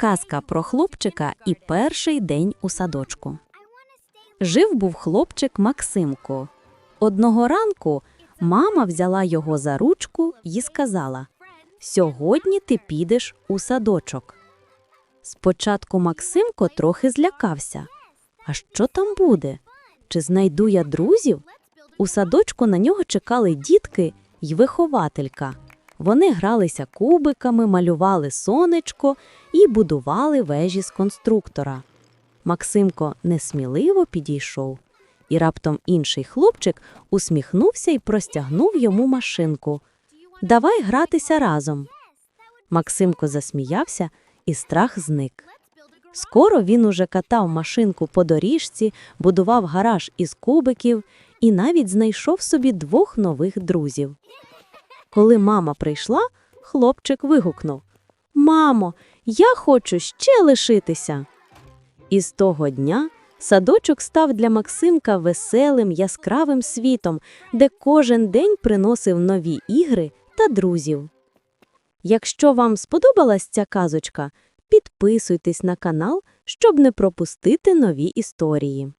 Казка про хлопчика і перший день у садочку. Жив був хлопчик Максимко. Одного ранку мама взяла його за ручку і сказала: Сьогодні ти підеш у садочок. Спочатку Максимко трохи злякався. А що там буде? Чи знайду я друзів? У садочку на нього чекали дітки й вихователька. Вони гралися кубиками, малювали сонечко і будували вежі з конструктора. Максимко несміливо підійшов, і раптом інший хлопчик усміхнувся і простягнув йому машинку. Давай гратися разом. Максимко засміявся, і страх зник. Скоро він уже катав машинку по доріжці, будував гараж із кубиків і навіть знайшов собі двох нових друзів. Коли мама прийшла, хлопчик вигукнув Мамо, я хочу ще лишитися. І з того дня садочок став для Максимка веселим, яскравим світом, де кожен день приносив нові ігри та друзів. Якщо вам сподобалась ця казочка, підписуйтесь на канал, щоб не пропустити нові історії.